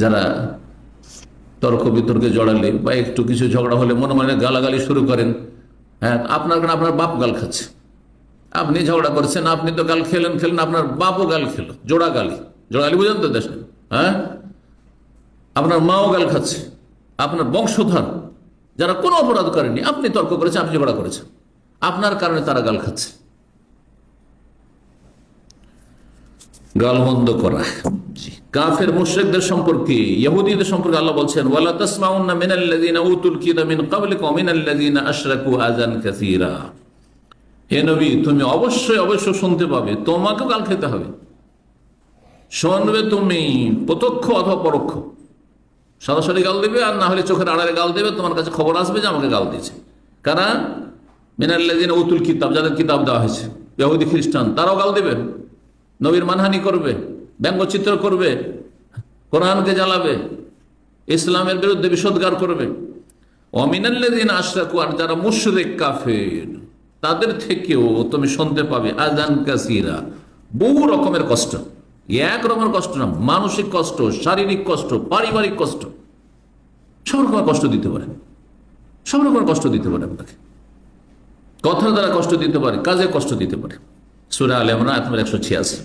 যারা তর্ক বিতর্কে জড়ালে বা একটু কিছু ঝগড়া হলে মনে মনে গালাগালি শুরু করেন। হ্যাঁ আপনার কারণে আপনার বাপ গাল খাচ্ছে? আপনি ঝগড়া করছেন, আপনি তো গাল খেলেন খেলেন, আপনার বাপও গাল খেল, জোড়া গালি। জোড়া গালি বুঝেন তো দেশে হ্যাঁ? আপনার মাও গাল খাচ্ছে, আপনার বংশধর, যারা কোনো অপরাধ করেনি, আপনি তর্ক করেছেন, আপনি ঝগড়া করেছেন। আপনার কারণে তারা গাল খাচ্ছে। গালমন্দ করা। কাফের মুশরিকদের সম্পর্কে ইহুদিদের সম্পর্কে আল্লাহ বলছেন ওয়ালা তাসমাউন্না মিনাল্লাযিনা উতুল কিতাব মিন ক্বাবলিকুম মিনাল্লাযিনা আশরাকু আযান কাসীরা। হে নবী তুমি অবশ্যই অবশ্যই শুনতে পাবে তোমাকেও গাল খেতে হবে। শুনবে তুমি প্রত্যক্ষ অথবা পরোক্ষ। সরাসরি গাল দেবে আর না হলে চোখের আড়ালে গাল দেবে তোমার কাছে খবর আসবে যে আমাকে গাল দিয়েছে। কারা? মিনাল্লাদিন উতুল কিতাব যাদের কিতাব দেওয়া হয়েছে ইহুদি খ্রিস্টান তারাও গাল দেবে। নবীর মানহানি করবে, ব্যঙ্গচিত্র করবে, কোরআনকে জ্বালাবে, ইসলামের বিরুদ্ধে বিষোদ্গার করবে। অমিনাল্লাদিন আশরাকু আর যারা মুশরিক, কাফের, তাদের থেকেও তুমি শুনতে পাবে আজান কাসিরা। বহু রকমের কষ্ট। এক রকমের কষ্ট না, মানসিক কষ্ট, শারীরিক কষ্ট, পারিবারিক কষ্ট। সব রকমের কষ্ট দিতে পারে। সব রকমের কষ্ট দিতে পারে আপনাকে। কথার দ্বারা কষ্ট দিতে পারে, কাজে কষ্ট দিতে পারে। সুরা আলমরা আপনার একশো ছিয়াশি